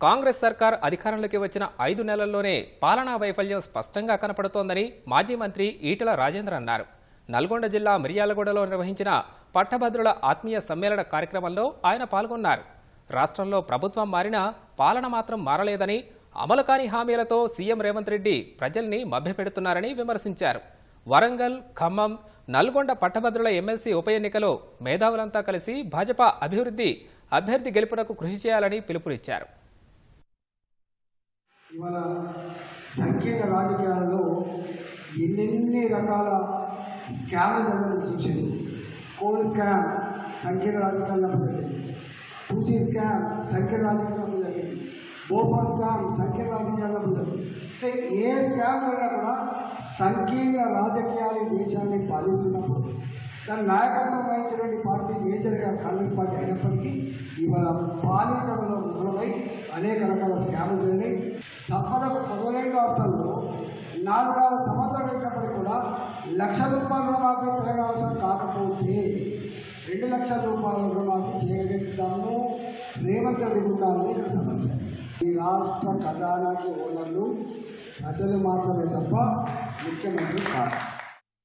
కాంగ్రెస్ సర్కార్ అధికారంలోకి వచ్చిన ఐదు నెలల్లోనే పాలనా వైఫల్యం స్పష్టంగా కనపడుతోందని మాజీ మంత్రి ఈటల రాజేంద్ర అన్నారు. నల్గొండ జిల్లా మిర్యాలగూడలో నిర్వహించిన పట్టభద్రుల ఆత్మీయ సమ్మేళన కార్యక్రమంలో ఆయన పాల్గొన్నారు. రాష్ట్రంలో ప్రభుత్వం మారినా పాలన మాత్రం మారలేదని అమలు కాని హామీలతో సీఎం రేవంత్ రెడ్డి ప్రజల్ని మభ్యపెడుతున్నారని విమర్శించారు. వరంగల్ ఖమ్మం నల్గొండ పట్టభద్రుల ఎమ్మెల్సీ ఉప ఎన్నికలో మేధావులంతా కలిసి భాజపా అభివృద్ధి అభ్యర్థి గెలుపునకు కృషి చేయాలని పిలుపునిచ్చారు ఇవాళ సంకీర్ణ రాజకీయాలలో ఎన్నెన్ని రకాల స్కామ్లు జరగడం చూసేది కోడ్ స్కామ్ సంకీర్ణ రాజకీయాల్లో జరిగింది పూజీ స్కామ్ సంకీర్ణ రాజకీయాల్లో జరిగింది బోఫర్ స్కామ్ సంకీర్ణ రాజకీయాల్లో జరిగింది అంటే ఏ స్కామ్ జరిగినా కూడా సంకీర్ణ రాజకీయాలు దేశాన్ని పాలిస్తున్నప్పుడు దాని నాయకత్వం వహించినటువంటి పార్టీ మేజర్గా కాంగ్రెస్ పార్టీ అయినప్పటికీ ఇవాళ పాలించడంలో విఫలమై అనేక రకాల స్కామ్లు జరిగినాయి సంపద రాష్ట్రంలో రాష్ట్రాల్లో నాలుగు సంవత్సరాలు వేసినప్పటికీ కూడా లక్ష రూపాయల రుణమాఫీ తెలంగాణ రాష్ట్రం కాకపోతే రెండు లక్షల రూపాయల రుణమాఫీ చేయగలుగుతాము. రేవంత్ రెడ్డి ఉండాలని ఇక్కడ సమస్య. ఈ రాష్ట్ర ఖజానాకి ఓనర్లు ప్రజలు మాత్రమే తప్ప ముఖ్యమంత్రి కాదు.